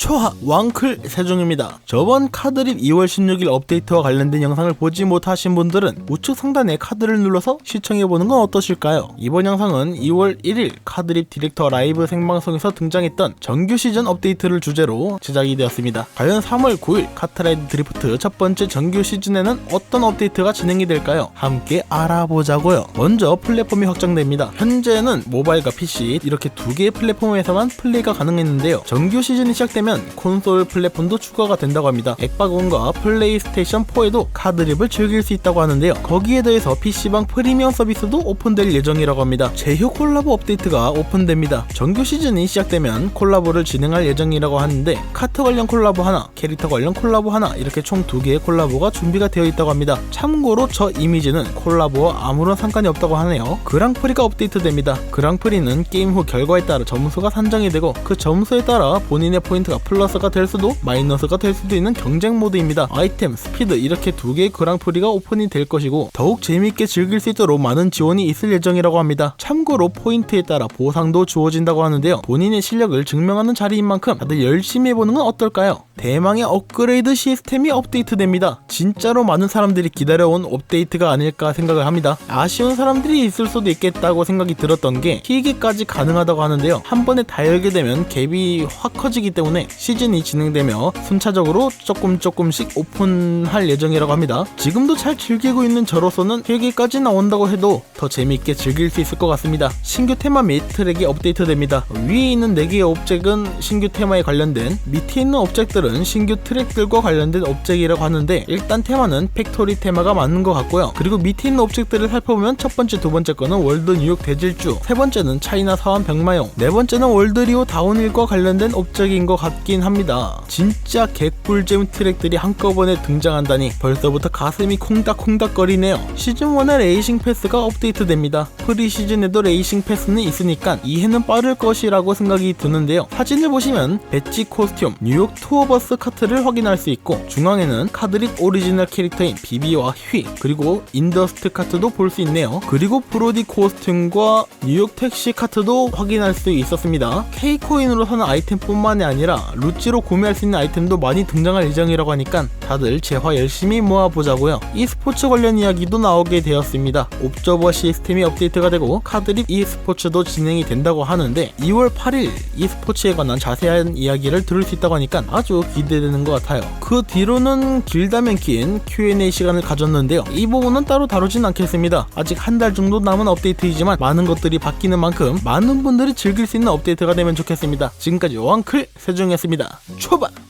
초하 왕클 세종입니다. 저번 카드립 2월 16일 업데이트와 관련된 영상을 보지 못하신 분들은 우측 상단에 카드를 눌러서 시청해보는 건 어떠실까요? 이번 영상은 2월 1일 카드립 디렉터 라이브 생방송에서 등장했던 정규 시즌 업데이트를 주제로 제작이 되었습니다. 과연 3월 9일 카트라이드 드리프트 첫 번째 정규 시즌에는 어떤 업데이트가 진행이 될까요? 함께 알아보자고요. 먼저 플랫폼이 확정됩니다. 현재는 모바일과 PC 이렇게 두 개의 플랫폼에서만 플레이가 가능했는데요. 정규 시즌이 시작되면 콘솔 플랫폼도 추가가 된다고 합니다. 엑박원과 플레이스테이션 4에도 카드립을 즐길 수 있다고 하는데요. 거기에 더해서 PC방 프리미엄 서비스도 오픈될 예정이라고 합니다. 제휴 콜라보 업데이트가 오픈됩니다. 정규 시즌이 시작되면 콜라보를 진행할 예정이라고 하는데 카트 관련 콜라보 하나, 캐릭터 관련 콜라보 하나 이렇게 총 두 개의 콜라보가 준비가 되어 있다고 합니다. 참고로 저 이미지는 콜라보와 아무런 상관이 없다고 하네요. 그랑프리가 업데이트됩니다. 그랑프리는 게임 후 결과에 따라 점수가 산정이 되고 그 점수에 따라 본인의 포인트가 플러스가 될 수도 마이너스가 될 수도 있는 경쟁 모드입니다. 아이템, 스피드 이렇게 두 개의 그랑프리가 오픈이 될 것이고 더욱 재미있게 즐길 수 있도록 많은 지원이 있을 예정이라고 합니다. 참고로 포인트에 따라 보상도 주어진다고 하는데요. 본인의 실력을 증명하는 자리인 만큼 다들 열심히 해보는 건 어떨까요? 대망의 업그레이드 시스템이 업데이트됩니다. 진짜로 많은 사람들이 기다려온 업데이트가 아닐까 생각을 합니다. 아쉬운 사람들이 있을 수도 있겠다고 생각이 들었던 게 희귀까지 가능하다고 하는데요. 한 번에 다 열게 되면 갭이 확 커지기 때문에 시즌이 진행되며 순차적으로 조금 조금씩 오픈할 예정이라고 합니다. 지금도 잘 즐기고 있는 저로서는 희귀까지 나온다고 해도 더 재미있게 즐길 수 있을 것 같습니다. 신규 테마 및 트랙이 업데이트됩니다. 위에 있는 4개의 옵젝은 신규 테마에 관련된 밑에 있는 옵젝들은 신규 트랙들과 관련된 옵젝이라고 하는데 일단 테마는 팩토리 테마가 맞는 것 같고요. 그리고 밑에 있는 옵젝들을 살펴보면 첫 번째, 두 번째 거는 월드 뉴욕 대질주, 세 번째는 차이나 사원 병마용, 네 번째는 월드 리오 다운힐과 관련된 옵젝인 것 같긴 합니다. 진짜 개꿀잼 트랙들이 한꺼번에 등장한다니 벌써부터 가슴이 콩닥콩닥거리네요. 시즌 1의 레이싱 패스가 업데이트됩니다. 프리 시즌에도 레이싱 패스는 있으니까 이해는 빠를 것이라고 생각이 드는데요. 사진을 보시면 배지 코스튬, 뉴욕 투어버스 카트를 확인할 수 있고 중앙에는 카드립 오리지널 캐릭터인 비비와 휘 그리고 인더스트 카트도 볼 수 있네요. 그리고 브로디 코스튬과 뉴욕 택시 카트도 확인할 수 있었습니다. K코인으로 사는 아이템뿐만이 아니라 루찌로 구매할 수 있는 아이템도 많이 등장할 예정이라고 하니까 다들 재화 열심히 모아보자고요. e스포츠 관련 이야기도 나오게 되었습니다. 옵저버 시스템이 업데이트가 되고 카드립 e스포츠도 진행이 된다고 하는데 2월 8일 e스포츠에 관한 자세한 이야기를 들을 수 있다고 하니까 아주 기대되는 것 같아요. 그 뒤로는 길다면 긴 Q&A 시간을 가졌는데요. 이 부분은 따로 다루진 않겠습니다. 아직 한 달 정도 남은 업데이트이지만 많은 것들이 바뀌는 만큼 많은 분들이 즐길 수 있는 업데이트가 되면 좋겠습니다. 지금까지 왕클 세종이었습니다. 초반!